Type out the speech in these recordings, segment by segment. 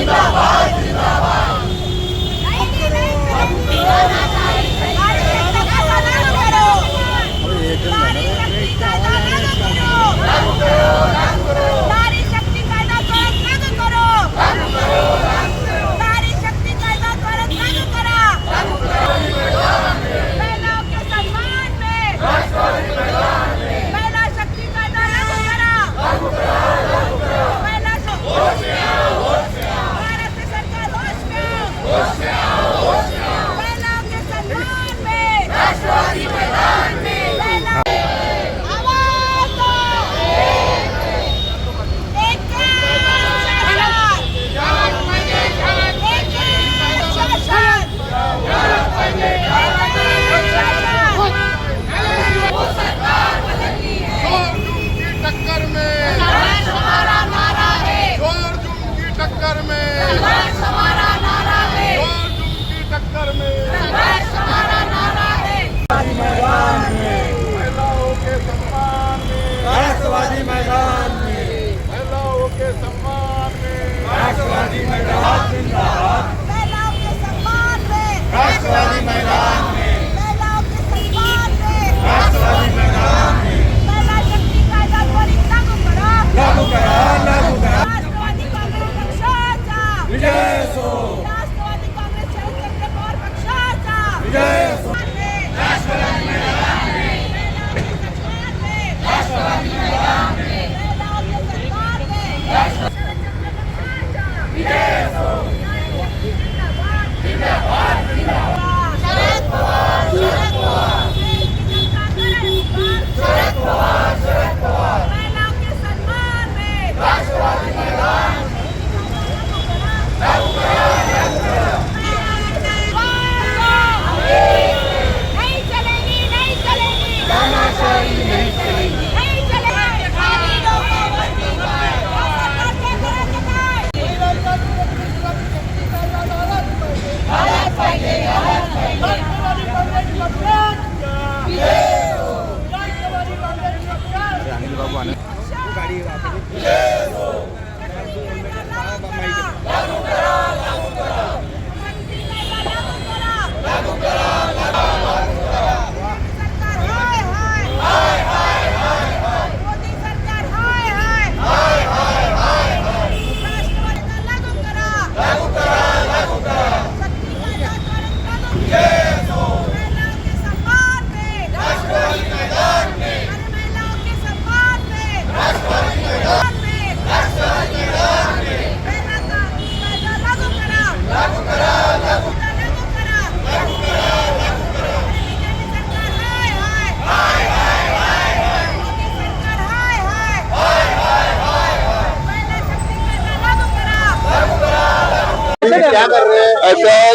一大把 विजय असो. विजय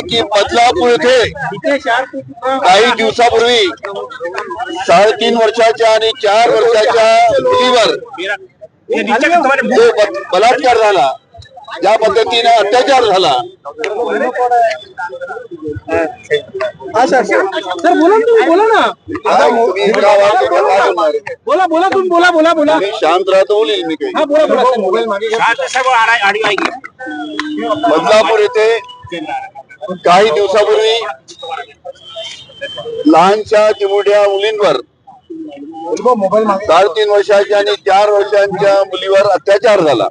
की बदलापूर येथे काही दिवसापूर्वी साडेतीन वर्षाच्या आणि चार वर्षाच्या मुलीवर जो बलात्कार झाला ज्या पद्धतीने अत्याचार झाला. सर बोला तुम्ही बोला ना. बोला बोला. तुम्ही बोला बोला बोला. शांत राहतो बोलेल मी बोला. बदलापूर येथे काही दिवसापूर्वी लहानशा चिमुड्या मुलींवर साडेतीन वर्षाच्या आणि चार वर्षांच्या मुलीवर अत्याचार झाला.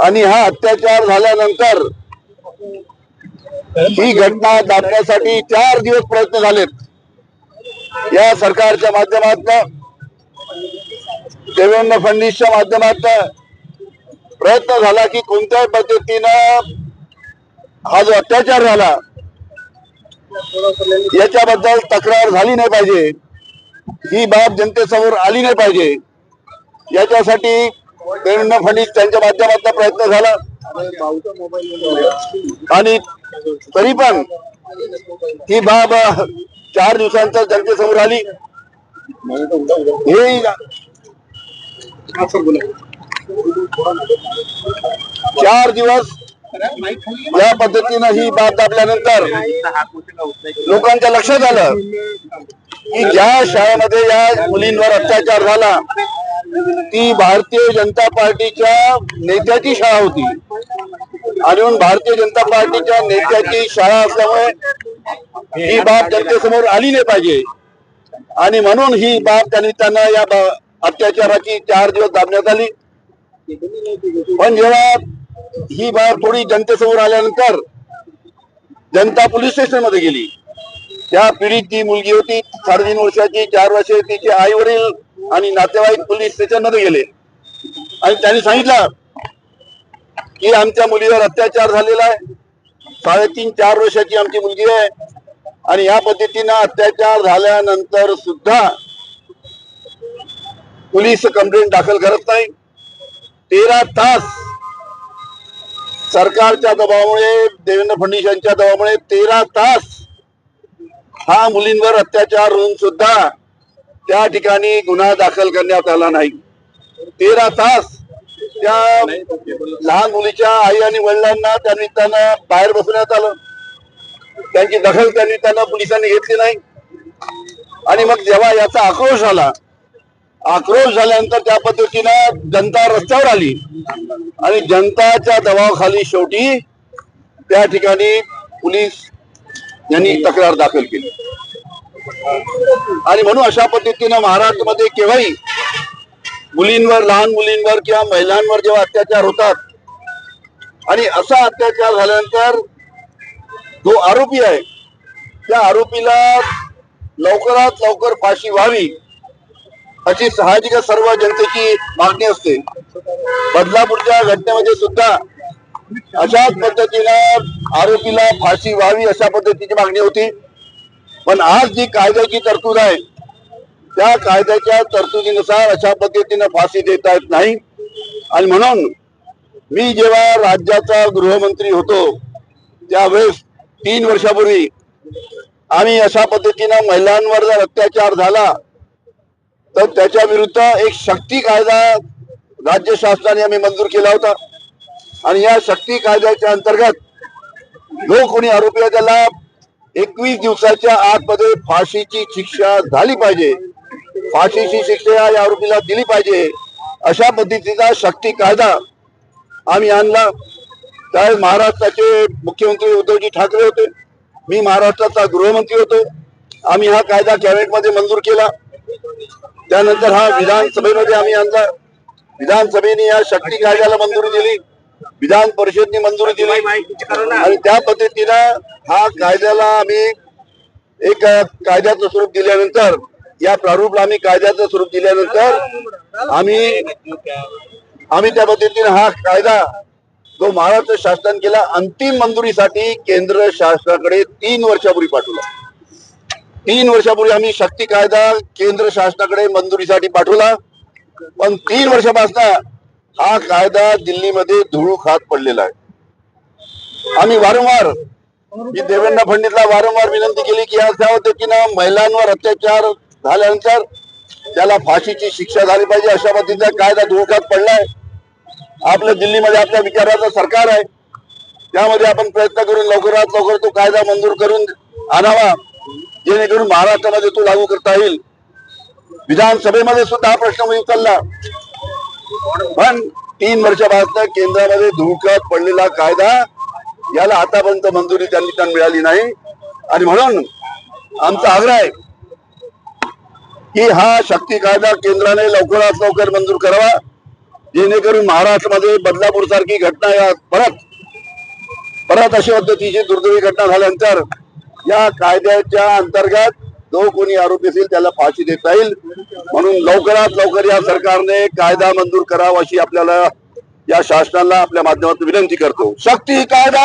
आणि हा अत्याचार झाल्यानंतर ही घटना दाबण्यासाठी चार दिवस प्रयत्न झालेत. या सरकारच्या माध्यमातन देवेंद्र फडणवीसच्या माध्यमातन प्रयत्न झाला की कोणत्याही पद्धतीनं हा जो अत्याचार झाला याच्याबद्दल तक्रार झाली नाही पाहिजे. ही बाब जनतेसमोर आली नाही पाहिजे. याच्यासाठी देवेंद्र फडणवीस त्यांच्या माध्यमातून प्रयत्न झाला. आणि तरी पण ही बाब चार दिवसांचा जनतेसमोर आली. हे चार दिवस या पद्धतीनं ही बाब दाबल्यानंतर लोकांच्या लक्षात आलं की ज्या शाळेमध्ये या मुलींवर अत्याचार झाला ती भारतीय जनता पार्टीच्या नेत्याची शाळा होती. आणि भारतीय जनता पार्टीच्या नेत्याची शाळा असल्यामुळे ही बाब जनतेसमोर आली नाही पाहिजे. आणि म्हणून ही बाब त्यांनी त्यांना या अत्याचाराची चार दिवस दाबण्यात आली. पण जेव्हा ही बाब थोडी जनतेसमोर आल्यानंतर जनता पोलीस स्टेशनमध्ये गेली. त्या पीडित ती मुलगी होती साडेतीन वर्षाची चार वर्ष तिचे आई वडील आणि नातेवाईक पोलीस स्टेशनमध्ये गेले. आणि त्यांनी सांगितलं की आमच्या मुलीवर अत्याचार झालेला आहे. साडेतीन चार वर्षाची आमची मुलगी आहे. आणि या पद्धतीनं अत्याचार झाल्यानंतर सुद्धा पोलीस कंप्लेंट दाखल करत नाही. तेरा तास सरकारच्या दबावामुळे देवेंद्र फडणवीस यांच्या दबावामुळे तेरा तास हा मुलींवर अत्याचार होऊन सुद्धा त्या ठिकाणी गुन्हा दाखल करण्यात आला नाही. तेरा तास त्या लहान मुलीच्या आई आणि वडिलांना त्या निमित्तानं बाहेर बसवण्यात आलं. त्यांची दखल त्या निमित्तानं पोलिसांनी घेतली नाही. आणि मग जेव्हा याचा आक्रोश आला आक्रोश झाल्यानंतर त्या पद्धतीनं जनता रस्त्यावर आली. आणि जनताच्या दबावाखाली शेवटी त्या ठिकाणी पोलीस यांनी तक्रार दाखल केली. आणि म्हणून अशा पद्धतीनं महाराष्ट्रामध्ये केव्हाही मुलींवर लहान मुलींवर किंवा महिलांवर जेव्हा अत्याचार होतात आणि असा अत्याचार झाल्यानंतर जो आरोपी आहे त्या आरोपीला लवकरात लवकर फाशी व्हावी अशी साहजिक सर्व जनतेची मागणी असते. बदलापूरच्या घटनेमध्ये सुद्धा अशाच पद्धतीनं आरोपीला फाशी व्हावी अशा पद्धतीची मागणी होती. पण आज जी कायद्याची तरतूद आहे त्या कायद्याच्या तरतुदीनुसार अशा पद्धतीनं फाशी देता येत नाही. आणि म्हणून मी जेव्हा राज्याचा गृहमंत्री होतो त्यावेळेस तीन वर्षापूर्वी आम्ही अशा पद्धतीनं महिलांवर जर अत्याचार झाला तर त्याच्या विरुद्ध एक शक्ती कायदा राज्य शासनाने आम्ही मंजूर केला होता. आणि या शक्ती कायद्याच्या अंतर्गत जो कोणी आरोपी आहे त्याला एकवीस दिवसाच्या आतमध्ये फाशीची शिक्षा झाली पाहिजे. फाशीची शिक्षा या आरोपीला दिली पाहिजे. अशा पद्धतीचा शक्ती कायदा आम्ही आणला. त्यावेळेस महाराष्ट्राचे मुख्यमंत्री उद्धवजी ठाकरे होते. मी महाराष्ट्राचा गृहमंत्री होतो. आम्ही हा कायदा कॅबिनेटमध्ये मंजूर केला. त्यानंतर हा विधानसभेमध्ये आम्ही आणला. विधानसभेने या शक्ती कायद्याला मंजुरी दिली. विधान परिषदने मंजुरी दिली. आणि त्या पद्धतीनं हा कायद्याला आम्ही एक कायद्याचं स्वरूप दिल्यानंतर या प्रारूपला आम्ही कायद्याचं स्वरूप दिल्यानंतर आम्ही आम्ही त्या पद्धतीने हा कायदा जो महाराष्ट्र शासनाने केला अंतिम मंजुरीसाठी केंद्र शासनाकडे तीन वर्षापूर्वी पाठवला. तीन वर्षापूर्वी आम्ही शक्ती कायदा केंद्र शासनाकडे मंजुरीसाठी पाठवला. पण तीन वर्षापासून हा कायदा दिल्लीमध्ये धुळू खात पडलेला आहे. आम्ही वारंवार मी देवेंद्र फडणवीसला वारंवार विनंती केली की या की ना महिलांवर अत्याचार झाल्यानंतर त्याला फाशीची शिक्षा झाली पाहिजे अशा पद्धतीचा कायदा धुळखात पडलाय. आपल्या दिल्लीमध्ये आपल्या विचाराचं सरकार आहे. त्यामध्ये आपण प्रयत्न करून लवकरात लवकर तो कायदा मंजूर करून आणावा. जेणेकरून महाराष्ट्रामध्ये तो लागू करता येईल. विधानसभेमध्ये सुद्धा हा प्रश्न मी उचलला पण तीन वर्षापासून केंद्रामध्ये धुळकात पडलेला कायदा याला आतापर्यंत मंजुरी त्यांनी त्यांना मिळाली नाही. आणि म्हणून आमचा आग्रह आहे की हा शक्ती कायदा केंद्राने लवकरात लवकर मंजूर करावा. जेणेकरून महाराष्ट्रामध्ये बदलापूर सारखी घटना या परत परत अशा पद्धतीची दुर्दैवी घटना झाल्यानंतर या कायद्याच्या अंतर्गत जो कोणी आरोपी असेल त्याला फाशी देता येईल. म्हणून लवकरात लवकर या सरकारने कायदा मंजूर करावा अशी आपल्याला या शासनाला आपल्या माध्यमातून विनंती करतो. शक्ती कायदा